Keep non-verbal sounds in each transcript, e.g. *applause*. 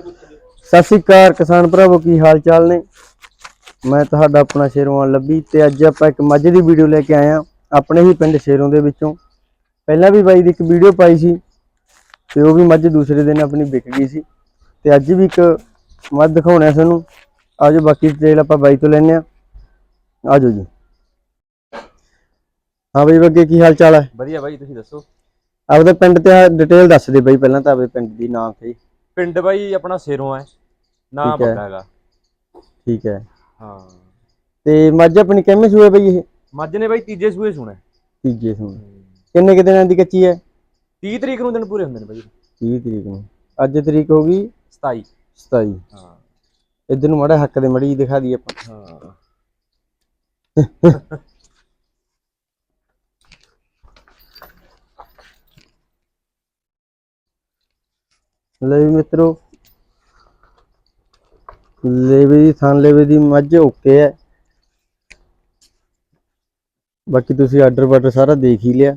ਸਤਿ ਸ੍ਰੀ ਅਕਾਲ ਕਿਸਾਨ ਭਰਾਵੋ ਕੀ ਹਾਲ ਚਾਲ ਨੇ? ਮੈਂ ਤੁਹਾਡਾ ਆਪਣਾ ਸ਼ੇਰਵਾਨ ਲੱਭੀ ਤੇ ਅੱਜ ਆਪਾਂ ਇੱਕ ਮੱਝ ਦੀ ਵੀਡੀਓ ਲੈ ਕੇ ਆਏ ਆ ਆਪਣੇ ਹੀ ਪਿੰਡ ਸ਼ੇਰੋਂ ਦੇ ਵਿੱਚੋਂ। ਪਹਿਲਾਂ ਵੀ ਬਾਈ ਦੀ ਇੱਕ ਵੀਡੀਓ ਪਾਈ ਸੀ ਤੇ ਉਹ ਵੀ ਮੱਝ ਦੂਸਰੇ ਦਿਨ ਆਪਣੀ ਵਿਕ ਗਈ ਸੀ। ਤੇ ਅੱਜ ਵੀ ਇੱਕ ਮੱਝ ਦਿਖਾਉਣਾ ਤੁਹਾਨੂੰ। ਆਜੋ ਬਾਕੀ ਡਿਟੇਲ ਆਪਾਂ ਬਾਈ ਤੋਂ ਲੈਣੇ ਆ ਆਜੋ ਜੀ। ਹਾਂ ਬਾਈ ਬੱਗੇ ਕੀ ਹਾਲ ਚਾਲ ਹੈ ਵਧੀਆ ਬਾਈ ਤੁਸੀਂ ਦੱਸੋ? ਆਪਦੇ ਪਿੰਡ ਤੇ ਡਿਟੇਲ ਦੱਸ ਦੇ ਬਾਈ ਪਹਿਲਾਂ ਤਾਂ ਆਪਦੇ ਪਿੰਡ ਦੀ ਨਾਮ ਤੇ। ਪਿੰਡ ਬਾਈ ਆਪਣਾ ਸਿਰੋਂ ਹੈ ਨਾ ਠੀਕ ਹੈ। ਹੈਗਾ। ਠੀਕ ਹੈ। ਹਾਂ। ਤੇ ਮੱਝ ਆਪਣੀ ਕਿੰਨੇ ਸੂਏ ਬਈ ਇਹ? ਮੱਝ ਨੇ ਬਾਈ ਤੀਜੇ ਸੂਏ ਸੁਣਾ। ਤੀਜੇ ਸੂਏ। ਕਿੰਨੇ ਕਿ ਦਿਨਾਂ ਦੀ ਕੱਚੀ ਹੈ? 30 ਤਰੀਕ ਨੂੰ ਦਿਨ ਪੂਰੇ ਹੁੰਦੇ ਨੇ ਬਾਈ। 30 ਤਰੀਕ ਨੂੰ। ਅੱਜ ਤਰੀਕ ਹੋ ਗਈ 27 27 ਹਾਂ। ਇਧਰ ਨੂੰ ਮਾੜਾ ਹੱਕ ਦੇ ਮੜੀ ਦਿਖਾ ਦਈਏ ਆਪਾਂ। ਹਾਂ। *laughs* ਲੈ ਵੀ ਮਿੱਤਰੋ ਲੇਵੇ ਦੀ ਥਾਂ ਲੇਵੇ ਦੀ ਮੱਝ ਓਕੇ ਹੈ ਬਾਕੀ ਤੁਸੀਂ ਆਰਡਰ ਬਾਰਡਰ ਸਾਰਾ ਦੇਖ ਹੀ ਲਿਆ।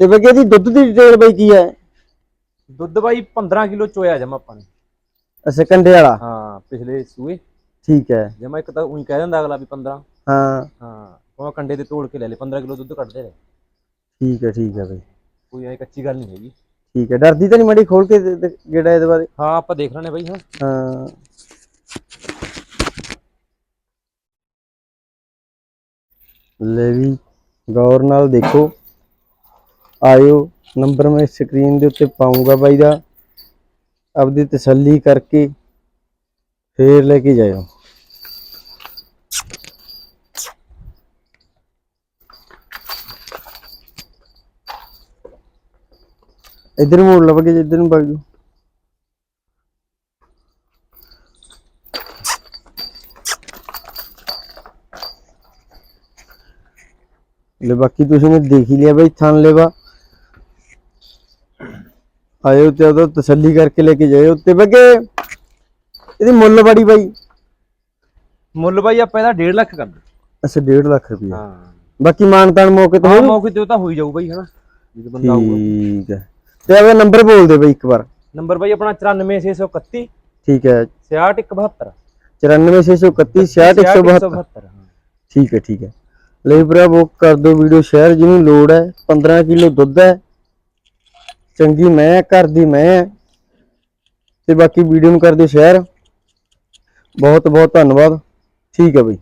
ਤੇ ਬੱਗੇ ਦੀ ਦੁੱਧ ਦੀ ਡਿਟੇਲ ਬਈ ਕੀ ਹੈ ਦੁੱਧ ਬਾਈ 15 ਕਿਲੋ ਚੋਇਆ ਜਮਾ ਆਪਾਂ ਨੇ। ਅੱਛਾ ਕੰਡੇ ਵਾਲਾ? ਹਾਂ ਪਿਛਲੇ ਸੂਏ। ਠੀਕ ਹੈ ਜਮਾ ਇੱਕ ਤਾਂ ਉਹੀ ਕਹਿ ਦਿੰਦਾ ਅਗਲਾ ਵੀ 15 ਹਾਂ। ਹਾਂ ਉਹ ਕੰਡੇ ਤੇ ਤੋੜ ਕੇ ਲੈ ਲੈ 15 ਕਿਲੋ ਦੁੱਧ ਕੱਢਦੇ ਰਹੇ। ਠੀਕ ਹੈ ਠੀਕ ਹੈ ਬਈ। ਕੋਈ ਐ ਕੱਚੀ ਗੱਲ ਨਹੀਂ ਹੈਗੀ। ਠੀਕ ਹੈ ਡਰਦੀ ਤਾਂ ਨਹੀਂ ਮੜੀ ਖੋਲ ਕੇ ਗੇੜਾ ਇਹਦੇ ਬਾਰੇ? ਹਾਂ ਆਪਾਂ ਦੇਖ ਲੈਣੇ ਬਾਈ ਹਾਂ। ਹਾਂ। ਲੈ ਵੀ ਗੌਰ ਨਾਲ ਦੇਖੋ। ਆਇਓ ਨੰਬਰ ਮੈਂ ਸਕਰੀਨ ਦੇ ਉੱਤੇ ਪਾਉਂਗਾ ਬਾਈ ਦਾ। ਆਪਦੀ ਤਸੱਲੀ ਕਰਕੇ ਫੇਰ ਲੈ ਕੇ ਜਾਇਓ। ਇਧਰ ਮੋੜ ਲਵਾਂਗੇ ਜਿੱਧਰ ਨੂੰ ਵਗ ਜਾਓ ਲੈ ਬਾਕੀ ਤੁਸੀਂ ਨੇ ਦੇਖ ਹੀ ਲਿਆ ਬਈ ਥਣ ਲੈਵਾ। ਆਇਓ ਤੇ ਉਦੋਂ ਤਸੱਲੀ ਕਰਕੇ ਲੈ ਕੇ ਜਾਇਓ ਤੇ ਬੱਗੇ। ਇਹਦੀ ਮੁੱਲ ਬੜੀ ਬਾਈ। ਮੁੱਲ ਬਾਈ ਆਪਾਂ ਇਹਦਾ 1.5 ਲੱਖ ਕਰਦੇ ਅੱਛਾ 1.5 ਲੱਖ ਰੁਪਏ ਹਾਂ। ਬਾਕੀ ਮਾਨਤਾਨ ਮੌਕੇ ਤੇ ਹਾਂ ਹੋਊ ਮੌਕੇ ਤੇ ਉਹ ਤਾਂ ਹੋਈ ਜਾਊ ਬਾਈ ਹਨਾ। ਜਦੋਂ ਬੰਦਾ ਆਊਗਾ। ਠੀਕ ਹੈ। ਤੇ ਆਪਣਾ ਨੰਬਰ ਬੋਲ ਦੇ ਬਈ ਇੱਕ ਵਾਰ। ਨੰਬਰ ਬਾਈ ਆਪਣਾ 94631 ਠੀਕ ਹੈ। 6172 94631 66172 ਹਾਂ। ਠੀਕ ਹੈ ਠੀਕ ਹੈ। ਲਈ ਭਰਾਵੋ ਕਰ ਦਿਓ ਵੀਡੀਓ ਸ਼ੇਅਰ ਜਿਹਨੂੰ ਲੋੜ ਹੈ 15 ਕਿਲੋ ਦੁੱਧ ਹੈ। ਚੰਗੀ ਮੈਂ ਘਰ ਦੀ ਮੈਂ ਤੇ ਬਾਕੀ ਵੀਡੀਓ ਨੂੰ ਕਰ ਦਿਓ ਸ਼ੇਅਰ। ਬਹੁਤ ਬਹੁਤ ਧੰਨਵਾਦ। ਠੀਕ ਹੈ ਬਈ।